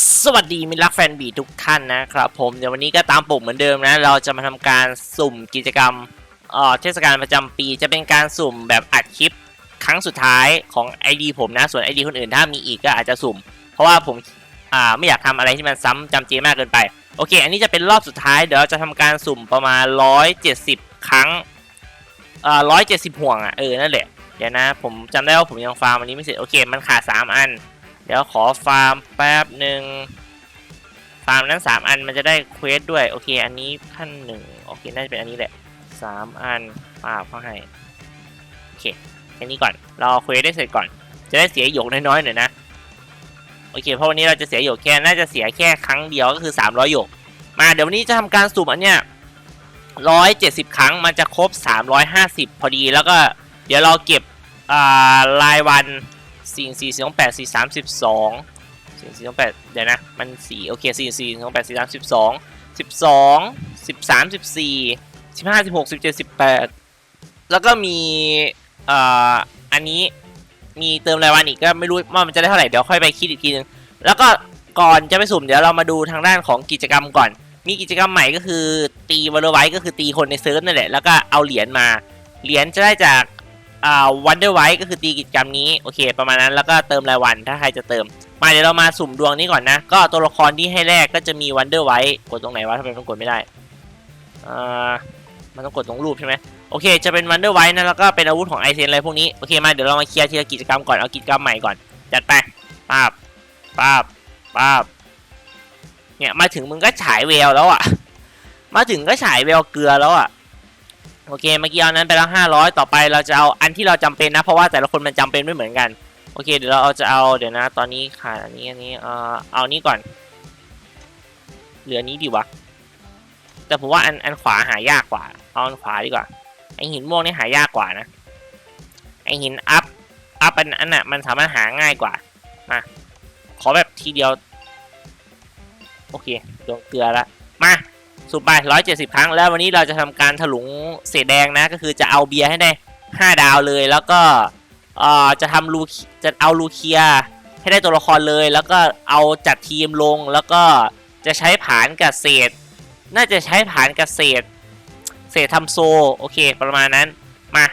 สวัสดีมิตรรักแฟนบีทุกท่านนะครับผมเดี๋ยววันนี้ก็ตามปุ่มเหมือนเดิมนะ เราจะมาทำการสุ่มกิจกรรมเอ่อเทศกาลประจำปีจะเป็นการสุ่มแบบอัดคลิปครั้งสุดท้ายของ ID ผมนะ ส่วน ID คนอื่นถ้ามีอีกก็อาจจะสุ่ม เพราะว่าผมอ่าไม่อยากทำอะไรที่มันซ้ำจำเจมากเกินไป โอเค อันนี้จะเป็นรอบสุดท้ายเดี๋ยวเราจะทำการสุ่มประมาณ 170 ครั้งเอ่อ170 ห่วงอะเออนั่นแหละเดี๋ยวนะ ผมจำได้ว่าผมยังฟาร์มอันนี้ไม่เสร็จโอเค มันขาด3อัน ดี๋ยวขอฟาร์มแป๊บหนึ่งฟาร์มนั้น 3 อันมันจะได้เควสด้วย โอเค อันนี้ขั้นหนึ่งโอเค น่าจะเป็นอันนี้แหละ 3 อันป้าเขาให้ โอเคแค่นี้ก่อน เราเอเควสได้เสร็จก่อน จะได้เสียหยกน้อยๆหน่อยนะ โอเค เพราะวันนี้เราจะเสียหยกแค่ น่าจะเสียแค่ครั้งเดียวก็คือ 300หยก มาเดี๋ยววันนี้จะทำการสุ่มอันเนี้ย170 ครั้งมันจะครบ 350 พอดี แล้วก็เดี๋ยวเราเก็บอ่ารายวัน สี่สี่สองแปดสี่สามสิบสองสี่สี่สองแปดเดี๋ยวนะ มันสี่โอเคสี่สี่สองแปดสี่สามสิบสองสิบสองสิบสามสิบสี่สิบห้าสิบหกสิบเจ็ดสิบแปดแล้วก็มีเอ่ออันนี้มีเติมรายวันอีกก็ไม่รู้ว่ามันจะได้เท่าไหร่เดี๋ยวค่อยไปคิดอีกทีนึงแล้วก็ก่อนจะไปสุ่มเดี๋ยวเรามาดูทางด้านของกิจกรรมก่อน มีกิจกรรมใหม่ก็คือตีวอลไวก็คือตีคนในเซิร์ฟนั่นแหละแล้วก็เอาเหรียญมา เหรียญจะได้จาก อ่าวันเดอร์ไวท์ก็คือตีกิจกรรมนี้โอเค ประมาณนั้นแล้วก็เติมรายวันถ้าใครจะเติม มาเดี๋ยวเรามาสุ่มดวงนี้ก่อนนะ ก็ตัวละครที่ให้แรกก็จะมีวันเดอร์ไวท์กดตรงไหนวะทำไมมันกดไม่ได้อ่ามันต้องกดตรงรูปใช่ไหมโอเค จะเป็นวันเดอร์ไวท์นะแล้วก็เป็นอาวุธของไอเซนอะไรพวกนี้ โอเคมาเดี๋ยวเรามาเคลียร์ทีละกิจกรรมก่อนเอากิจกรรมใหม่ก่อน จัดไปป้าบป้าบป้าบเนี่ยมาถึงมึงก็ฉายแววแล้วอะ มาถึงก็ฉายแววเกลือแล้วอะ โอเคเมื่อกี้เอานั้นไปแล้ว500 ต่อไปเราจะเอาอันที่เราจำเป็นนะ เพราะว่าแต่ละคนมันจำเป็นไม่เหมือนกัน โอเค เดี๋ยวเราจะเอาเดี๋ยวนะ ตอนนี้ขาดอันนี้อันนี้เอ่อเอานี้ก่อน เหลือนี้ดีวะแต่ผมว่าอันอันขวาหายากกว่า เอาอันขวาดีกว่าไอหินม่วงนี่หายากกว่านะไอหินอัพอัพอันอันน่ะมันสามารถหาง่ายกว่ามาขอแบบทีเดียว โอเคดวงเกลือละ สูบไป 170 ครั้ง แล้ววันนี้เราจะทำการถลุงเศษแดงนะ ก็คือจะเอาเบียร์ให้ได้ 5 ดาวเลย แล้วก็จะทำลูจะเอาลูเคียให้ได้ตัวละครเลย แล้วก็เอาจัดทีมลง แล้วก็จะใช้ผานกับเศษ น่าจะใช้ผานกับเศษ เศษทำโซ โอเค ประมาณนั้น มา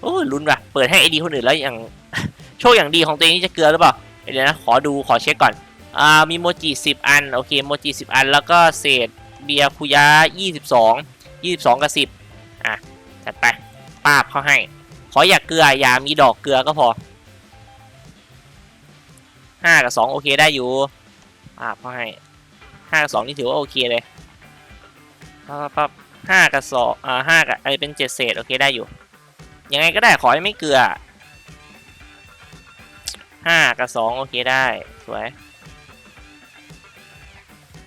โอ้ลุ้นว่ะ เปิดให้ไอดีคนอื่นแล้วอย่าง โชคอย่างดีของตัวเองนี่จะเกลือหรือเปล่า เดี๋ยวนะ ขอดู ขอเช็คก่อน อ่า มีโมจิ10 อัน โอเค โมจิ10 อัน แล้วก็เศษ เบียร์คุยะ22 22 กับ 10 อะ จัดไปป้าบเขาให้ ขออย่าเกลือ อย่ามีดอกเกลือก็พอ 5 กับ 2 โอเคได้อยู่ป้าบเขาให้ 5 กับ 2 นี่ถือว่าโอเคเลยปั๊บป๊บห้ากับสองอ่าห้ากับไอเป็นเจ็ดเศษโอเคได้อยู่ ยังไงก็ได้ขอให้ไม่เกลือห้ากับสองโอเคได้ สวย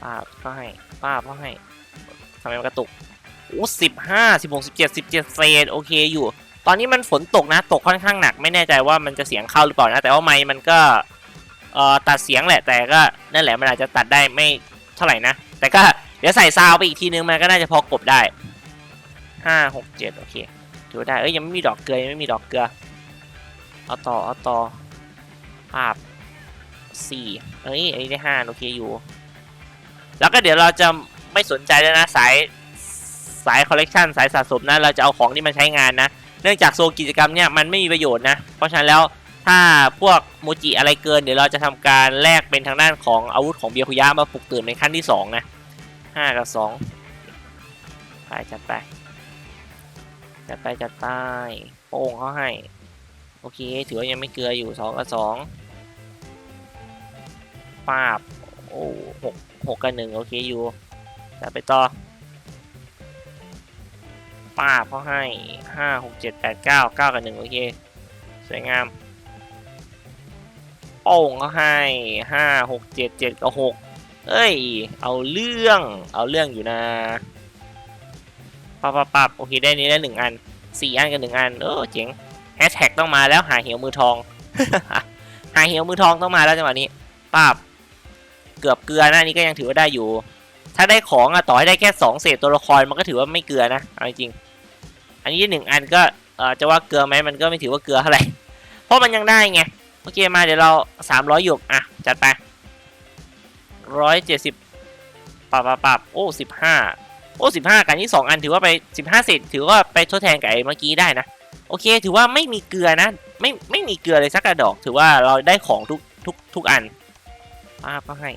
ปาบเขาให้ ป้าบเขาให้ทำไมมันกระตุกโอ้สิบห้าสิบหกสิบเจ็ดสิบเจ็ดเศษโอเคอยู่ ตอนนี้มันฝนตกนะ ตกค่อนข้างหนัก ไม่แน่ใจว่ามันจะเสียงเข้าหรือเปล่านะ แต่ว่าไมค์มันก็เอ่อตัดเสียงแหละ แต่ก็นั่นแหละมันอาจจะตัดได้ไม่เท่าไหร่นะ แต่ก็เดี๋ยวใส่ซาวไปอีกทีนึงมันก็น่าจะพอกบได้ห้าหกเจ็ดโอเคถือว่าได้ เอ้ยยังไม่มีดอกเกลือยังไม่มีดอกเกลือ เอาต่อเอาต่อภาพสี่เอ้ยอันนี้ได้ห้าโอเคอยู่ แล้วก็เดี๋ยวเราจะไม่สนใจแล้วนะสายสายคอลเลกชันสายสะสมนะเราจะเอาของที่มันใช้งานนะ เนื่องจากโซกิจกรรมเนี่ยมันไม่มีประโยชน์นะ เพราะฉะนั้นแล้วถ้าพวกโมจิอะไรเกิน เดี๋ยวเราจะทำการแลกเป็นทางด้านของอาวุธของเบียคุยะมาปลุกตื่นในขั้นที่สองนะห้ากับสองไปจัดไปจัดไปจัดไปโป้งเขาให้ โอเค ถือว่ายังไม่เกลืออยู่สองกับสองปาบ โอ้หกหกกับหนึ่งโอเคอยู่จัดไปต่อป้าเขาให้ห้าหกเจ็ดแปดเก้าเก้ากับหนึ่งโอเค สวยงามโป้งเขาให้ห้าหกเจ็ดเจ็ดกับหกเอ้ย เอาเรื่อง เอาเรื่องอยู่นะปับปับปับโอเคได้นี้ได้หนึ่งอันสี่อันกับหนึ่งอันเออเจ๋งแฮชแท็กต้องมาแล้วหาเหวมือทอง หาเหวมือทองต้องมาแล้วจังหวะนี้ป้าบ เกือบเกลือนะอันนี้ก็ยังถือว่าได้อยู่ ถ้าได้ของอะต่อให้ได้แค่สองเศษตัวละครมันก็ถือว่าไม่เกลือนะเอาจริงอันนี้หนึ่งอันก็จะว่าเกลือไหมมันก็ไม่ถือว่าเกลือเท่าไหร่เพราะมันยังได้ไงโอเคมาเดี๋ยวเราสามร้อยหยกอะจัดไปร้อยเจ็ดสิบปับปับปับโอ้สิบห้าโอ้สิบห้ากันที่สองอันถือว่าไปสิบห้าเศษถือว่าไปทดแทนกับไอ้เมื่อกี้ได้นะ โอเค ถือว่าไม่มีเกลือนะ ไม่ไม่มีเกลือเลยสักกระดอก ถือว่าเราได้ของทุกทุกทุกอันป้าก็ให้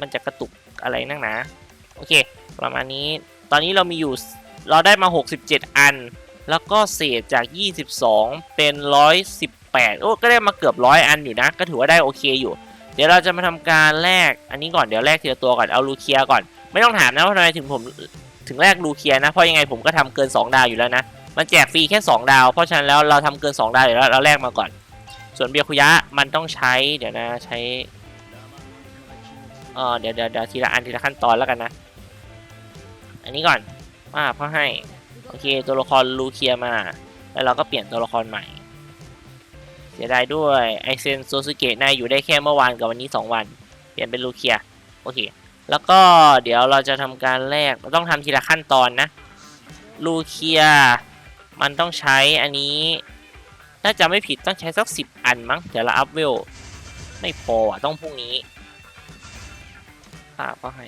มันจะกระตุกอะไรนั่งนะโอเค ประมาณนี้ ตอนนี้เรามีอยู่เราได้มา 67 อัน แล้วก็เศษจาก 22 เป็น 118 โอ้ ก็ได้มาเกือบร้อยอันอยู่นะ ก็ถือว่าได้โอเคอยู่ เดี๋ยวเราจะมาทำการแลก อันนี้ก่อน เดี๋ยวแลกทีละตัวก่อน เอาลูเคียก่อน ไม่ต้องถามนะว่าทำไมถึงผมถึงแลกลูเคียนะ เพราะยังไงผมก็ทำเกิน 2 ดาวอยู่แล้วนะ มันแจกฟรีแค่ 2 ดาว เพราะฉะนั้นแล้วเราทำเกิน 2 ดาวอยู่แล้ว เราแลกมาก่อน ส่วนเบียคุยะมันต้องใช้ เดี๋ยวนะ ใช้ เออเดี๋ยวเดี๋ยวเดี๋ยวทีละอันทีละขั้นตอนแล้วกันนะ อันนี้ก่อนอ่าเพราะให้ โอเค ตัวละครลูเคียมา แล้วเราก็เปลี่ยนตัวละครใหม่ เสียดายด้วย ไอเซนโซซุเกะนายอยู่ได้แค่เมื่อวานกับวันนี้ 2 วัน เปลี่ยนเป็นลูเคีย โอเค แล้วก็เดี๋ยวเราจะทำการแลกเราต้องทำทีละขั้นตอนนะ ลูเคีย มันต้องใช้อันนี้น่าจะไม่ผิดต้องใช้สักสิบอันมั้ง เดี๋ยวเราอัพเวล ไม่พออะต้องพรุ่งนี้ ป้าก็ให้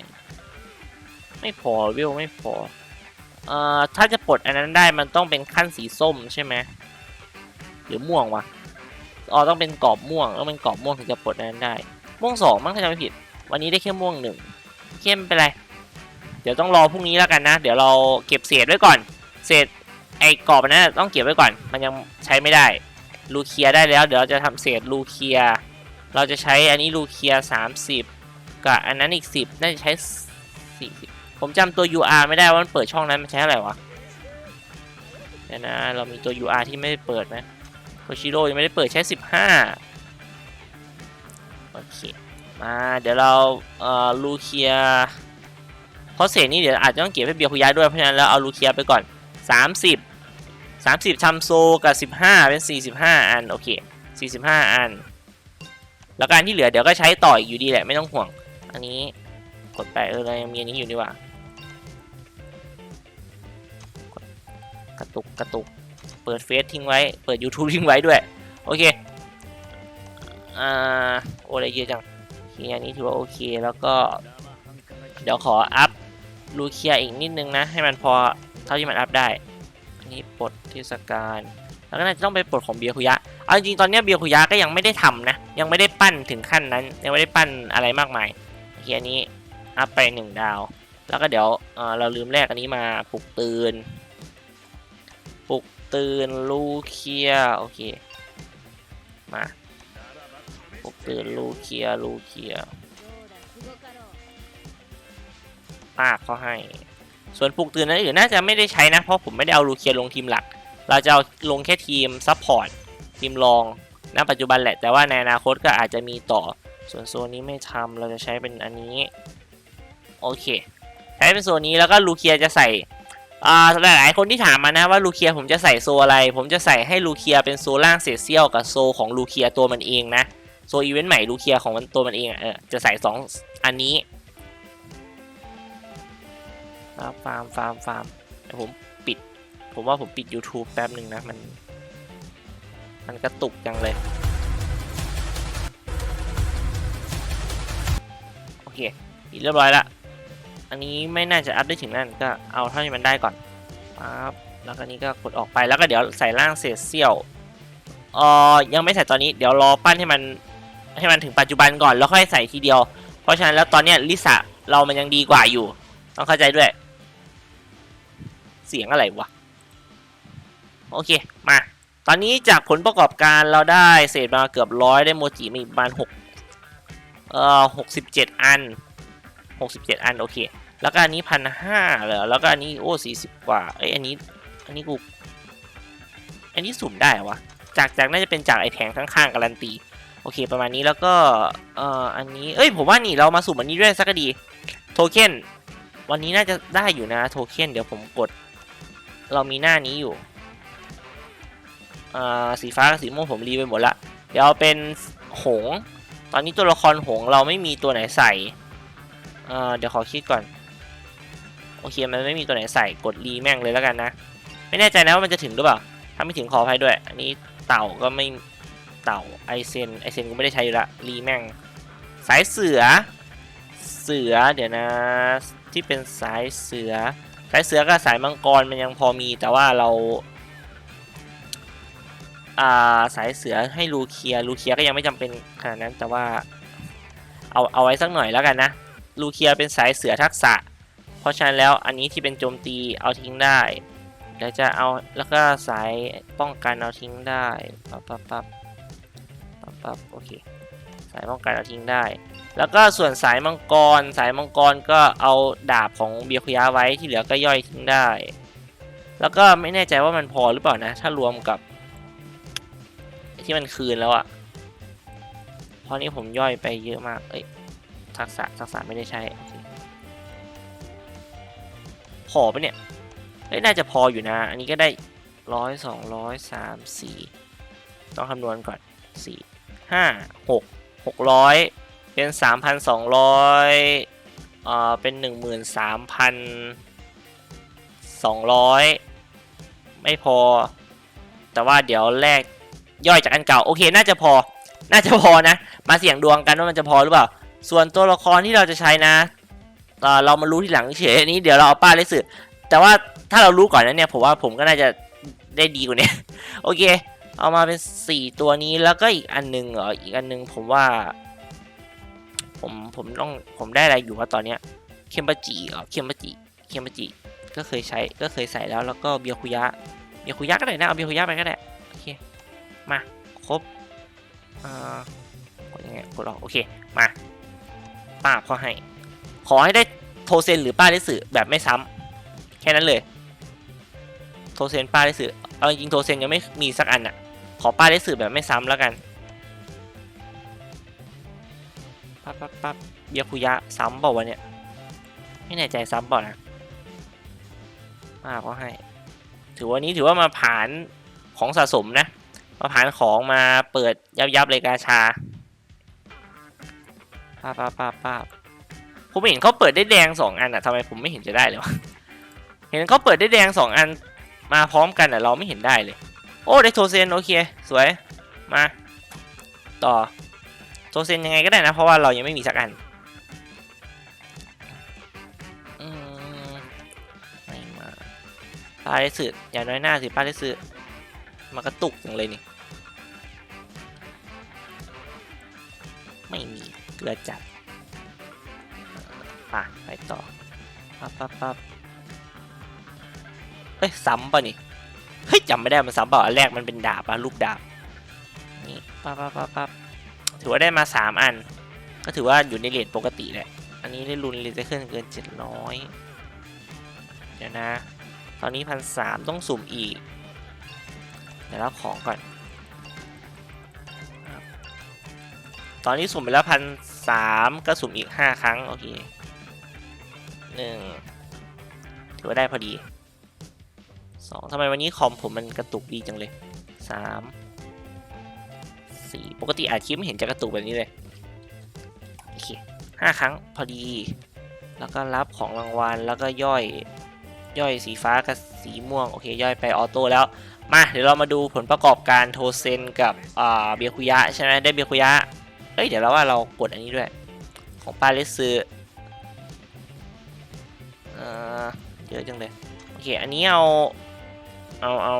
ไม่พอเวไม่พอ เอ่อ ถ้าจะปลดอันนั้นได้มันต้องเป็นขั้นสีส้มใช่ไหมหรือม่วงวะอ๋อต้องเป็นกรอบม่วงต้องเป็นกรอบม่วงถึงจะปลดอันนั้นได้ ม่วงสองมั้งถ้าจำไม่ผิด วันนี้ได้แค่ม่วงหนึ่งเข้มเป็นไรเดี๋ยวต้องรอพรุ่งนี้แล้วกันนะ เดี๋ยวเราเก็บเศษไว้ก่อน เศษไอ้กรอบนั้นต้องเก็บไว้ก่อน มันยังใช้ไม่ได้ลูเคียได้แล้ว เดี๋ยวเราจะทำเศษลูเคีย เราจะใช้อันนี้ลูเคีย 30 กับอันนั้นอีก10น่าจะใช้40ผมจำตัว UR ไม่ได้ว่ามันเปิดช่องนั้นมันใช้อะไรวะเดี๋ยวนะเรามีตัว UR ที่ไม่ได้เปิดนะโคชิโร่ยังไม่ได้เปิดใช้15โอเคมาเดี๋ยวเราเอ่อลูเคียเพราะเศษนี้เดี๋ยวอาจจะต้องเก็บให้เบียร์คุยะด้วยเพราะฉะนั้นแล้วเอาลูเคียไปก่อน 30 30ทำโซกับ 15 เป็น 45 อัน โอเค 45 อัน แล้วการที่เหลือเดี๋ยวก็ใช้ต่ออีกอยู่ดีแหละ ไม่ต้องห่วง อันนี้กดไปเออเรายังมีอันนี้อยู่นี่หว่ากระตุกกระตุก เปิดเฟซทิ้งไว้ เปิด YouTube ทิ้งไว้ด้วย โอเค อ่า โอ้อะไรเยอะจังโอเคอันนี้ถือว่าโอเคแล้วก็ เดี๋ยวขออัพลูเคียอีกนิดนึงนะ ให้มันพอเท่าที่มันอัพได้ อันนี้ปลดเทศกาลแล้วก็น่าจะต้องไปปลดของเบียร์คุยะ เอาจริงตอนนี้เบียร์คุยะก็ยังไม่ได้ทำนะ ยังไม่ได้ปั้นถึงขั้นนั้น ยังไม่ได้ปั้นอะไรมากมาย โอเคอันนี้อัพไปหนึ่งดาว แล้วก็เดี๋ยวเเราลืมแรกอันนี้มาปลุกตื่นปลุกตื่นลูเคียโอเค มาปลุกตื่นลูเคียลูเคียปากเขาให้ ส่วนปลุกตื่นนั้นอื่นน่าจะไม่ได้ใช้นะ เพราะผมไม่ได้เอาลูเคียลงทีมหลัก เราจะเอาลงแค่ทีมซัพพอร์ตทีมรองณปัจจุบันแหละ แต่ว่าในอนาคตก็อาจจะมีต่อ ส่วนโซนนี้ไม่ทำเราจะใช้เป็นอันนี้ โอเค ใช้เป็นโซนนี้แล้วก็ลูเคียจะใส่อ่าหลายๆคนที่ถามมานะว่าลูเคียผมจะใส่โซอะไร ผมจะใส่ให้ลูเคียเป็นโซล่างเศษเซียวกับโซของลูเคียตัวมันเองนะโซอีเวนต์ใหม่ลูเคียของมันตัวมันเองเออจะใส่สองอันนี้ฟาร์มฟาร์มฟาร์มเดี๋ยวผมปิด ผมว่าผมปิด YouTube แป๊บหนึ่งนะมัน มันกระตุกจังเลย เคปิดเรียบร้อยละอันนี้ไม่น่าจะอัพได้ถึงนั่นก็เอาเท่าที่มันได้ก่อนปั๊บแล้วก็นี้ก็กดออกไปแล้วก็เดี๋ยวใส่ร่างเศษเสี้ยวเออยังไม่ใส่ตอนนี้เดี๋ยวรอปั้นให้มันให้มันถึงปัจจุบันก่อนแล้วค่อยใส่ทีเดียว เพราะฉะนั้นแล้วตอนเนี้ยลิซ่าเรามันยังดีกว่าอยู่ ต้องเข้าใจด้วย เสียงอะไรวะโอเคมา ตอนนี้จากผลประกอบการเราได้เศษมาเกือบร้อยได้โมจิมาอีกประมาณหก เอ่อหกสิบเจ็ดอันหกสิบเจ็ดอัน โอเค แล้วก็อันนี้พันห้าเหรอแล้วก็อันนี้โอ้สี่สิบกว่าเอ้ยอันนี้อันนี้กูอันนี้สุ่มได้เหรอวะจากจากน่าจะเป็นจากไอแผงข้างๆการันตีโอเคประมาณนี้แล้วก็เอ่ออันนี้เอ้ยผมว่านี่เรามาสุ่มอันนี้ด้วยสักก็ดีโทเค็นวันนี้น่าจะได้อยู่นะโทเค็นเดี๋ยวผมกด เรามีหน้านี้อยู่อ่าสีฟ้ากับสีม่วงผมรีไปหมดละ เดี๋ยวเป็นหง ตอนนี้ตัวละครหงเราไม่มีตัวไหนใส่เดี๋ยวขอคิดก่อน โอเคมันไม่มีตัวไหนใส่กดรีแม่งเลยแล้วกันนะ ไม่แน่ใจนะว่ามันจะถึงหรือเปล่า ถ้าไม่ถึงขออภัยด้วย อันนี้เต่าก็ไม่เต่าไอเซนไอเซนกูไม่ได้ใช้อยู่ละรีแม่ง สายเสือ เสือเดี๋ยวนะ ที่เป็นสายเสือ สายเสือกับสายมังกรมันยังพอมีแต่ว่าเรา อ่าสายเสือให้ลูเคียลูเคียก็ยังไม่จำเป็นขนาดนั้นแต่ว่าเอาเอาไว้สักหน่อยแล้วกันนะลูเคียเป็นสายเสือทักษะ เพราะฉะนั้นแล้วอันนี้ที่เป็นโจมตีเอาทิ้งได้เดี๋ยวจะเอาแล้วก็สายป้องกันเอาทิ้งได้ปั๊บปั๊บปั๊บปั๊บปั๊บโอเคสายป้องกันเอาทิ้งได้ แล้วก็ส่วนสายมังกร สายมังกรก็เอาดาบของเบียคุยะไว้ที่เหลือก็ย่อยทิ้งได้ แล้วก็ไม่แน่ใจว่ามันพอหรือเปล่านะ ถ้ารวมกับ ที่มันคืนแล้วอะเพราะนี้ผมย่อยไปเยอะมาก เอ้ย ทักษะทักษะไม่ได้ใช้โอเคพอปะเนี่ยเอ้ยน่าจะพออยู่นะ อันนี้ก็ได้ร้อยสองร้อยสามสี่ต้องคำนวณก่อนสี่ห้าหกหกร้อยเป็นสามพันสองร้อยเอ่อเป็นหนึ่งหมื่นสามพันสองร้อยไม่พอ แต่ว่าเดี๋ยวแลก ย่อยจากอันเก่าโอเคน่าจะพอ น่าจะพอนะ มาเสี่ยงดวงกันว่ามันจะพอหรือเปล่า ส่วนตัวละครที่เราจะใช้นะเออเรามารู้ทีหลังเฉยอันนี้เดี๋ยวเราเอาป้าเลสสึแต่ว่าถ้าเรารู้ก่อนนั้นเนี่ยผมว่าผมก็น่าจะได้ดีกว่านี้โอเค เอามาเป็นสี่ตัวนี้แล้วก็อีกอันหนึงเหรออีกอันหนึงผมว่า ผมผมต้องผมได้อะไรอยู่ว่าตอนเนี้ยเคมบาจิเหรอเคมบาจิเคมบาจิก็เคยใช้ก็เคยใส่แล้วแล้วก็เบียคุยะเบียคุยะก็ได้นะเอาเบียคุยะไปก็ได้ มาครบอ่ากดยังไงกดออกโอเคมาป้าบเขาให้ ขอให้ได้โทเซนหรือป้าได้สื่อแบบไม่ซ้ำแค่นั้นเลย โทเซนป้าได้สื่อเอาจริงโทเซนยังไม่มีสักอันอะขอป้าได้สื่อแบบไม่ซ้ำแล้วกันปั๊บปั๊บปั๊บเบียคุยะซ้ำเปล่าวะเนี่ยไม่แน่ใจซ้ำเปล่านะป้าก็ให้ ถือว่านี้ถือว่ามาผ่านของสะสมนะ มาผ่านของมาเปิดยับยับๆเลยกาชาป้าป้าป้าป้าผมเห็นเขาเปิดได้แดงสองอันอะทำไมผมไม่เห็นจะได้เลยวะ เห็นเขาเปิดได้แดงสองอันมาพร้อมกันอะเราไม่เห็นได้เลย โอ้ได้โทเซนโอเค สวย มา ต่อ โทเซนยังไงก็ได้นะ เพราะว่าเรายังไม่มีสักอันอมไม่มาป้าได้สืออย่างน้อยหน้าสิป้าได้สือมากระตุกจังเลยนี่ มีเกลือจัดป่ะไปต่อปั๊บปั๊บปั๊บเอ้ยซ้ำป่ะนี่เฮ้ยจำไม่ได้มันซ้ำเปล่าอันแรกมันเป็นดาบอะลูกดาบนี่ปั๊บปั๊บปั๊บปั๊บถือว่าได้มาสามอัน ก็ถือว่าอยู่ในเรทปกติแหละอันนี้ได้รุนรีไซเคิลเกินเจ็ดร้อยเดี๋ยวนะ ตอนนี้พันสามต้องสุ่มอีก เดี๋ยวรับของก่อนครับตอนนี้สุ่มไปแล้วพัน สามก็สุ่มอีกห้าครั้ง โอเคหนึ่งถือว่าได้พอดีสองทำไมวันนี้คอมผมมันกระตุกดีจังเลยสามสี่ปกติอาคลิปไม่เห็นจะกระตุกแบบนี้เลยโอเคห้าครั้งพอดี แล้วก็รับของรางวัลแล้วก็ย่อยย่อยสีฟ้ากับสีม่วง โอเค ย่อยไปออโต้แล้ว มา เดี๋ยวเรามาดูผลประกอบการโทเซนกับเบียคุยะ ใช่ไหมได้เบียคุยะ เอ้ย เดี๋ยวเราว่าเรากดอันนี้ด้วย ของปาเลสซือเออเยอะจังเลย โอเค อันนี้เอา เอาเอา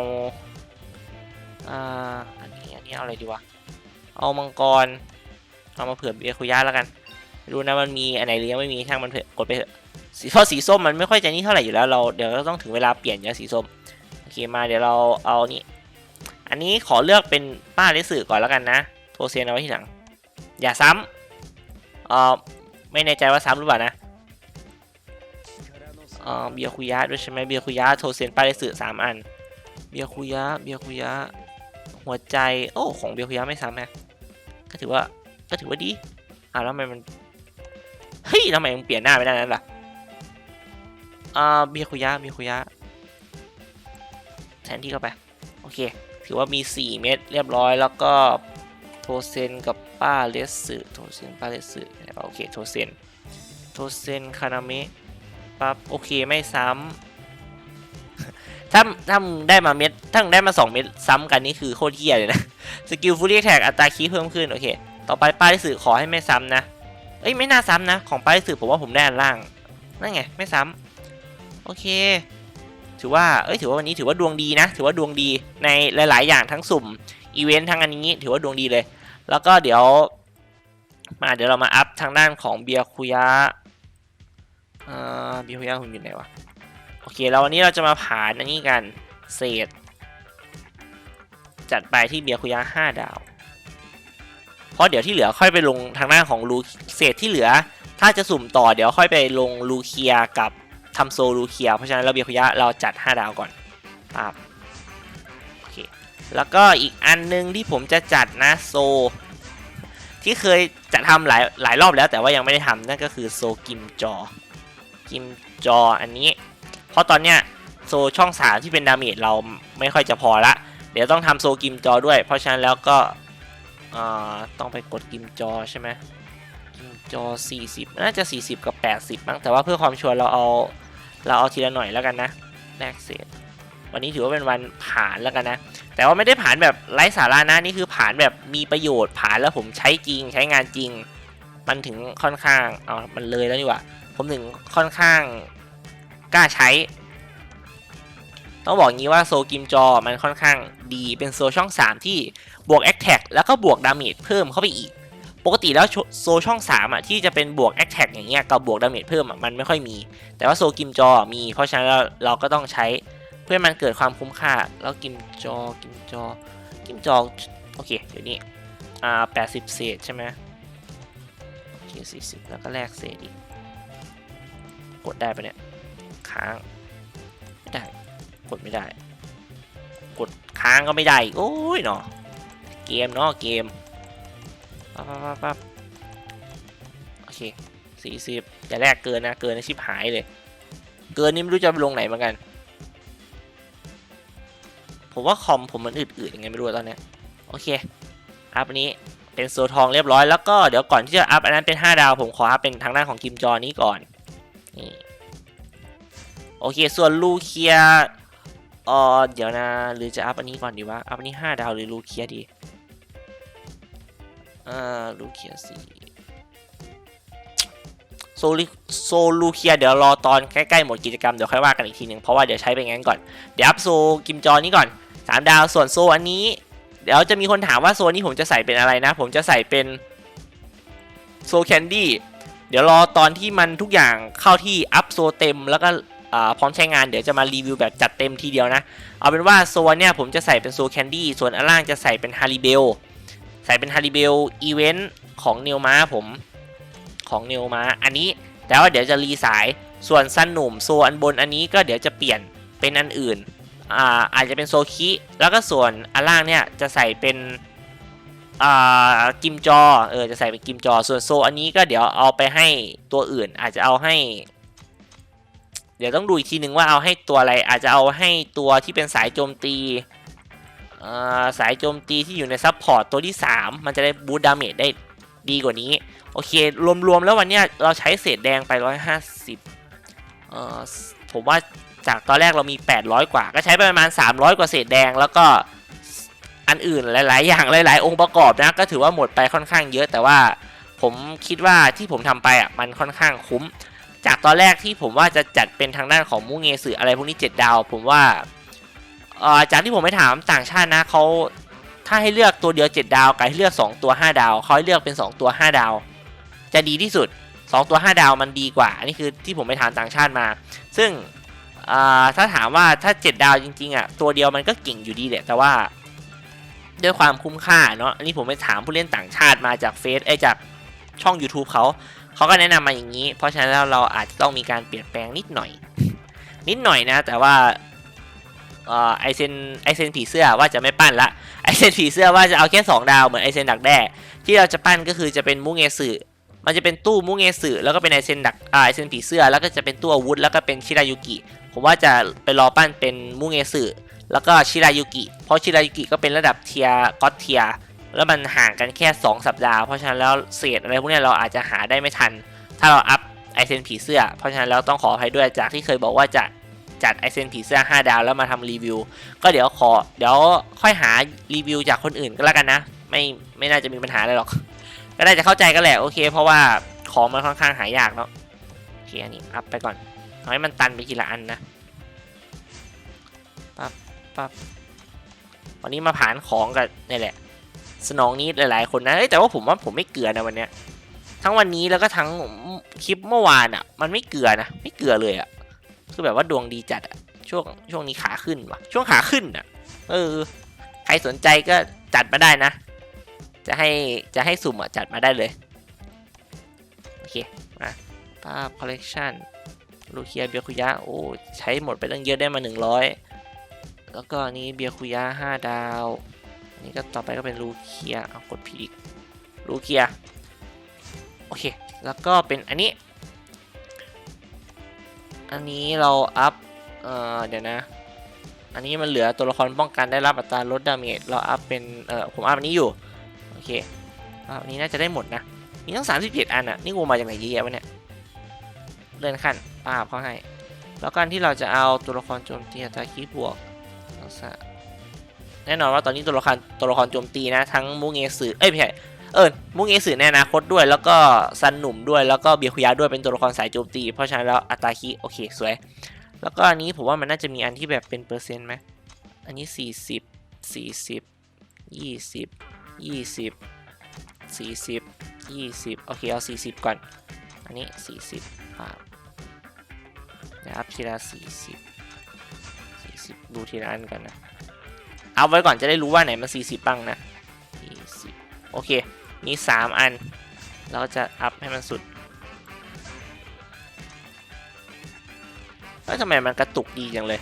อ่าอันนี้อันนี้เอาอะไรดีวะ เอามังกร เอามาเผื่อเบียคุยะแล้วกันไม่รู้นะมันมีอันไหนหรือยังไม่มีช่างมันเถอะกดไปเถอะสีเพราะสีส้มมันไม่ค่อยจะนี่เท่าไหร่อยู่แล้วเราเดี๋ยวก็ต้องถึงเวลาเปลี่ยนยาสีส้มโอเคมาเดี๋ยวเราเอานี่อันนี้ขอเลือกเป็นป้าเลสึก่อนแล้วกันนะ โทเซนเอาไว้ที่หลัง อย่าซ้ำเอ่อไม่แน่ใจว่าซ้ำหรือเปล่านะเอ่อเบียคุยะด้วยใช่ไหมเบียคุยะโทเซนป้าเลสึสามอัน เบียคุยะเบียคุยะหัวใจโอ้ของเบียคุยะไม่ซ้ำนะก็ถือว่าก็ถือว่าดีอ่าแล้วทำไมมันเฮ้ยทำไมมันเปลี่ยนหน้าไปได้นั้นล่ะอ่าเบียคุยะเบียคุยะแทนที่เข้าไปโอเคถือว่ามี 4 เม็ดเรียบร้อยแล้วก็ ทเซนกับป้าเลสสึโทเซนป้าเลสสึโอเคโทเซนโทเซนคานามะปั๊บโอเคไม่ซ้ำถ้าถ้าได้มาเม็ดถ้าได้มา 2 เม็ดซ้ำกันนี่คือโคตรเฮี้ยเลยนะสกิลฟูลี่แท็กอัตราคีย์เพิ่มขึ้นโอเค ต่อไปป้าเลสสึขอให้ไม่ซ้ำนะเอ้ยไม่น่าซ้ำนะ ของไปสืบผมว่าผมได้อันล่างนั่นไงไม่ซ้ำโอเคถือว่า เอ้ย ถือว่าวันนี้ถือว่าดวงดีนะ ถือว่าดวงดีในหลาย ๆ อย่างทั้งสุ่ม อีเวนต์ทั้งอันนี้ ถือว่าดวงดีเลย แล้วก็เดี๋ยวมาเดี๋ยวเรามาอัพทางด้านของเบียคุยะเอ่อเบียคุยะคุณอยู่ไหนวะ โอเคแล้ววันนี้เราจะมาผ่านอันนี้กันเศษ จัดไปที่เบียคุยะห้าดาว เพราะเดี๋ยวที่เหลือค่อยไปลงทางด้านของลูเศษที่เหลือ ถ้าจะสุ่มต่อเดี๋ยวค่อยไปลงลูเคียกับทำโซลูเคีย เพราะฉะนั้นเราเบียคุยะเราจัด 5 ดาวก่อนปั๊บ แล้วก็อีกอันนึงที่ผมจะจัดนะโซ ที่เคยจะทำหลายหลายรอบแล้วแต่ว่ายังไม่ได้ทำนั่นก็คือโซกิมจอ กิมจออันนี้ เพราะตอนเนี้ยโซช่อง3ที่เป็นดาเมจเราไม่ค่อยจะพอละ เดี๋ยวต้องทำโซกิมจอด้วย เพราะฉะนั้นแล้วก็ต้องไปกดกิมจอใช่ไหมกิมจอ 40 น่าจะ 40 กับ 80มั้งแต่ว่าเพื่อความชัวร์เราเอาเราเอาทีละหน่อยแล้วกันนะแลกเศษ วันนี้ถือว่าเป็นวันผ่านแล้วกันนะ แต่ว่าไม่ได้ผ่านแบบไร้สาระนะนี่คือผ่านแบบมีประโยชน์ผ่านแล้วผมใช้จริงใช้งานจริง มันถึงค่อนข้างเอามันเลยแล้วนี่หว่า ผมถึงค่อนข้างกล้าใช้ ต้องบอกงี้ว่าโซกิมจอมันค่อนข้างดีเป็นโซช่อง 3 ที่บวก a t t a c แล้วก็บวกดาเมจเพิ่มเข้าไปอีก ปกติแล้วโซช่อง3อะที่จะเป็นบวก a t t a c อย่างเงี้ยกับบวกดาเมจเพิ่มมันไม่ค่อยมี แต่ว่าโซกิมจอมีเพราะฉะนั้นเราก็ต้องใช้ เพื่อมันเกิดความคุ้มค่า แล้วกิมจอกิมจอกิมจอโอเคเดี๋ยวนี้อ่า80เศษใช่ไหมโอเค40แล้วก็แลกเศษอีก กดได้ปะเนี่ยค้างไม่ได้กดไม่ได้ กดค้างก็ไม่ได้โอ้ยเนาะเกมเนาะเกมปั๊บปั๊บปั๊บโอเคสี่สิบอย่าแลกเกินนะเกินนะชิบหายเลย เกินนี่ไม่รู้จะไปลงไหนเหมือนกัน ผมว่าคอมผมมันอืดๆยังไงไม่รู้ตอนนี้โอเคอัพอันนี้เป็นโซทองเรียบร้อยแล้วก็เดี๋ยวก่อนที่จะอัพอันนั้นเป็น 5 ดาว ผมขออัพเป็นทางด้านของกิมจอนี้ก่อนนี่โอเค ส่วนลูเคียเออเดี๋ยวนะหรือจะอัพอันนี้ก่อนดีวะอัพอันนี้ 5 ดาวหรือลูเคียดีเอ่อลูเคียสี่โซลิโซลูเคียเดี๋ยวรอตอนใกล้ๆหมดกิจกรรมเดี๋ยวค่อยว่ากันอีกทีหนึ่งเพราะว่าเดี๋ยวใช้ไปงั้นก่อน เดี๋ยวอัพโซกิมจอนี้ก่อน 3ดาวส่วนโซอันนี้ เดี๋ยวจะมีคนถามว่าโซนี้ผมจะใส่เป็นอะไรนะ ผมจะใส่เป็นโซแคนดี้เดี๋ยวรอตอนที่มันทุกอย่างเข้าที่อัพโซเต็มแล้วก็พร้อมใช้งานเดี๋ยวจะมารีวิวแบบจัดเต็มทีเดียวนะ เอาเป็นว่าโซนเนี่ยผมจะใส่เป็นโซแคนดี้ส่วนอันล่างจะใส่เป็นฮาริเบลใส่เป็นฮาริเบลอีเวนต์ของเนวมาผมของเนวมาอันนี้แต่ว่าเดี๋ยวจะรีสายส่วนซันหนุ่มโซอันบนอันนี้ก็เดี๋ยวจะเปลี่ยนเป็นอันอื่น อ่าอาจจะเป็นโซคิแล้วก็ส่วนอันล่างเนี่ยจะใส่เป็นอ่ากิมจอเออจะใส่เป็นกิมจอ ส่วนโซอันนี้ก็เดี๋ยวเอาไปให้ตัวอื่น อาจจะเอาให้ เดี๋ยวต้องดูอีกทีนึงว่าเอาให้ตัวอะไร อาจจะเอาให้ตัวที่เป็นสายโจมตีอ่าสายโจมตีที่อยู่ในซับพอร์ตตัวที่ 3 มันจะได้บูตดาเมจได้ดีกว่านี้ โอเค รวมๆแล้ววันเนี้ยเราใช้เศษแดงไป 150เอ่อผมว่า จากตอนแรกเรามี 800 กว่า ก็ใช้ไปประมาณ 300 กว่าเศษแดง แล้วก็อันอื่นหลาย ๆ อย่างหลาย ๆ องค์ประกอบนะ ก็ถือว่าหมดไปค่อนข้างเยอะ แต่ว่าผมคิดว่าที่ผมทำไปอะมันค่อนข้างคุ้ม จากตอนแรกที่ผมว่าจะจัดเป็นทางด้านของมูเงสืออะไรพวกนี้ 7 ดาว ผมว่าอจากที่ผมไปถามต่างชาตินะเขาถ้าให้เลือกตัวเดียว 7 ดาวกับให้เลือก 2 ตัว 5 ดาวเขาให้เลือกเป็น 2 ตัว 5 ดาว จะดีที่สุด 2 ตัว 5 ดาวมันดีกว่า อันนี้คือที่ผมไปถามต่างชาติมา ซึ่ง ถ้าถามว่าถ้า 7 ดาวจริงๆอะตัวเดียวมันก็เก่งอยู่ดีแหละแต่ว่า ด้วยความคุ้มค่าเนาะอันนี้ผมไปถามผู้เล่นต่างชาติมาจากเฟซไอจากช่อง YouTube เขาเขาก็แนะนำมาอย่างนี้ เพราะฉะนั้นแล้วเราอาจจะต้องมีการเปลี่ยนแปลงนิดหน่อย นิดหน่อยนะ แต่ว่าอไอเซนไอเซนผีเสื้อว่าจะไม่ปั้นละไอเซนผีเสื้อว่าจะเอาแค่2ดาวเหมือนไอเซนดักแด้ที่เราจะปั้นก็คือจะเป็นมุงเงสึ มันจะเป็นตู้มุเงสึแล้วก็เป็นไอเซนดักไอเซนผีเสื้อ แล้วก็จะเป็นตู้อาวุธแล้วก็เป็นชิรายุกิ ผมว่าจะไปรอปั้นเป็นมุเงสึแล้วก็ชิรายุกิ เพราะชิรายุกิก็เป็นระดับเทียก็อตเทียแล้วมันห่างกันแค่ 2 สัปดาห์ เพราะฉะนั้นแล้วเศษอะไรพวกนี้เราอาจจะหาได้ไม่ทัน ถ้าเราอัพไอเซนผีเสื้อ เพราะฉะนั้นแล้วต้องขออภัยด้วยจากที่เคยบอกว่าจะจัดไอเซนผีเสื้อ 5 ดาวแล้วมาทำรีวิว ก็เดี๋ยวขอเดี๋ยวค่อยหารีวิวจากคนอื่นก็แล้วกันนะ ไม่ไม่น่าจะมีปัญหาอะไรหรอก ก็ได้จะเข้าใจกันแหละโอเค เพราะว่าของมันค่อนข้างหายากเนาะโอเคอันนี้อัพไปก่อนเอาให้มันตันไปทีละอันนะปั๊บปั๊บวันนี้มาผ่านของกับนี่แหละ สนองนี้หลาย ๆ คนนะเอ้ยแต่ว่าผมว่าผมไม่เกลือนะวันเนี้ยทั้งวันนี้แล้วก็ทั้งคลิปเมื่อวานอะ มันไม่เกลือนะไม่เกลือเลยอะคือแบบว่าดวงดีจัดอะช่วงช่วงนี้ขาขึ้นว่ะช่วงขาขึ้นอะเออใครสนใจก็จัดมาได้นะ จะให้จะให้สุ่มอะจัดมาได้เลย โอเค มาภาพคอลเลกชันลูเคียเบียคุยะ โอ้ ใช้หมดไปตั้งเยอะได้มา 100 แล้วก็อันนี้เบียคุยะ 5 ดาวนนี้ก็ต่อไปก็เป็นลูเคีย เอากดผิดอีกลูเคีย โอเค แล้วก็เป็นอันนี้ อันนี้เราอัพ เอ่อ เดี๋ยวนะ อันนี้มันเหลือตัวละครป้องกันได้รับอัตราลดดาเมจ เราอัพเป็น เอ่อ ผมอัพอันนี้อยู่ เคอันนี้น่าจะได้หมดนะ มีทั้ง 37 อันอะนี่งูมาจากไหนเยอะแยะวะเนี่ย เลื่อนขั้นป้าบเขาให้ แล้วการที่เราจะเอาตัวละครโจมตีอัตราคีบวกแน่นอนว่าตอนนี้ตัวละครตัวละครโจมตีนะ ทั้งมูเงสือเอ้ยไม่ใช่เออมุงเอสือในอนาคตด้วย แล้วก็ซันหนุ่มด้วยแล้วก็เบียคุยะด้วยเป็นตัวละครสายโจมตี เพราะฉะนั้นแล้วอัตราคิโอเคสวย แล้วก็อันนี้ผมว่ามันน่าจะมีอันที่แบบเป็นเปอร์เซ็นต์ไหมอันนี้ 40 40 20 20 40 20 โอเค เอา 40 ก่อน อันนี้ 40 ครับเดี๋ยวอัพทีละ 40 40 ดูทีละอันกันนะ เอาไว้ก่อนจะได้รู้ว่าไหนมัน 40 บ้างนะ 40 โอเค มี 3 อัน เราจะอัพให้มันสุดแล้วทำไมมันกระตุกดีจังเลย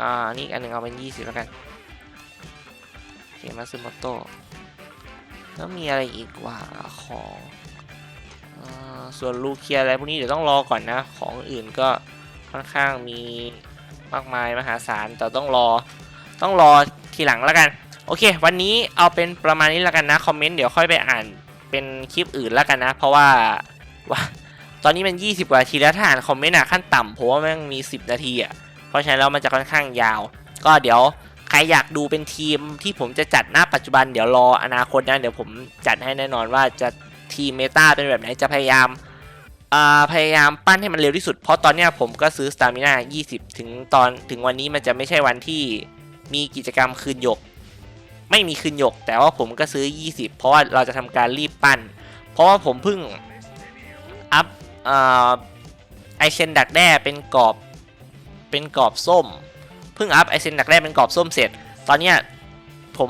อ่า นี่อันหนึ่งเอาเป็น 20 แล้วกัน มาซึโมโต้แล้วมีอะไรอีกว่าของอส่วนลูเคียอะไรพวกนี้เดี๋ยวต้องรอก่อนนะ ของอื่นก็ค่อนข้างมีมากมายมหาศาลแต่ต้องรอต้องรอทีหลังแล้วกัน โอเค วันนี้เอาเป็นประมาณนี้แล้วกันนะ คอมเมนต์เดี๋ยวค่อยไปอ่านเป็นคลิปอื่นแล้วกันนะ เพราะว่าว่า ตอนนี้มัน 20 กว่านาทีแล้วถ้าอ่านคอมเมนต์อะขั้นต่ำผมว่าม่งมี 10 นาทีอะเพราะฉะนั้นแล้วมันจะค่อนข้างยาว ก็เดี๋ยว รอยากดูเป็นทีมที่ผมจะจัดหน้าปัจจุบันเดี๋ยวรออนาคตนะเดี๋ยวผมจัดให้แน่นอนว่าจะทีมเมตาเป็นแบบไหนจะพยายามพยายามปั้นให้มันเร็วที่สุด เพราะตอนนี้ผมก็ซื้อสตามิน่า20 ถึงตอนถึงวันนี้มันจะไม่ใช่วันที่มีกิจกรรมคืนหยก ไม่มีคืนหยก แต่ว่าผมก็ซื้อ 20 เพราะว่าเราจะทำการรีบปั้น เพราะว่าผมเพิ่งอัพไอเซนดักแด้เป็นกรอบเป็นกรอบส้ม เพิ่งอัพไอเซนดักแด้เป็นกรอบส้มเสร็จ ตอนเนี้ยผม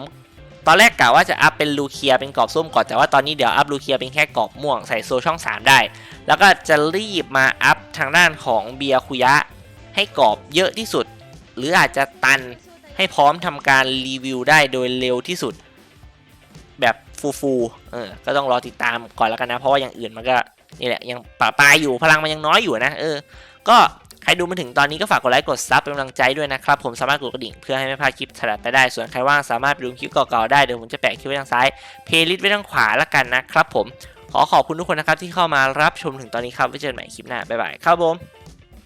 ตอนแรกกะว่าจะอัพเป็นลูเคียเป็นกรอบส้มก่อน แต่ว่าตอนนี้เดี๋ยวอัพลูเคียเป็นแค่กรอบม่วงใส่โซช่อง 3 ได้ แล้วก็จะรีบมาอัพทางด้านของเบียคุยะ ให้กรอบเยอะที่สุด หรืออาจจะตันให้พร้อมทำการรีวิวได้โดยเร็วที่สุด แบบฟูฟูๆเออก็ต้องรอติดตามก่อนแล้วกันนะ เพราะว่าอย่างอื่นมันก็นี่แหละยังปะปลายอยู่พลังมันยังน้อยอยู่นะเออ ก็ ใครดูมาถึงตอนนี้ก็ฝากกดไลค์กดซับเป็นกำลังใจด้วยนะครับผมสามารถกดกระดิ่งเพื่อให้ไม่พลาดคลิปถัดไปได้ส่วนใครว่างสามารถไปดูคลิปเก่าๆได้เดี๋ยวผมจะแปะคลิปไว้ทางซ้ายเพลย์ลิสต์ไว้ทางขวาละกันนะครับผมขอขอบคุณทุกคนนะครับที่เข้ามารับชมถึงตอนนี้ครับไว้เจอกันใหม่คลิปหน้าบ๊ายบายครับผม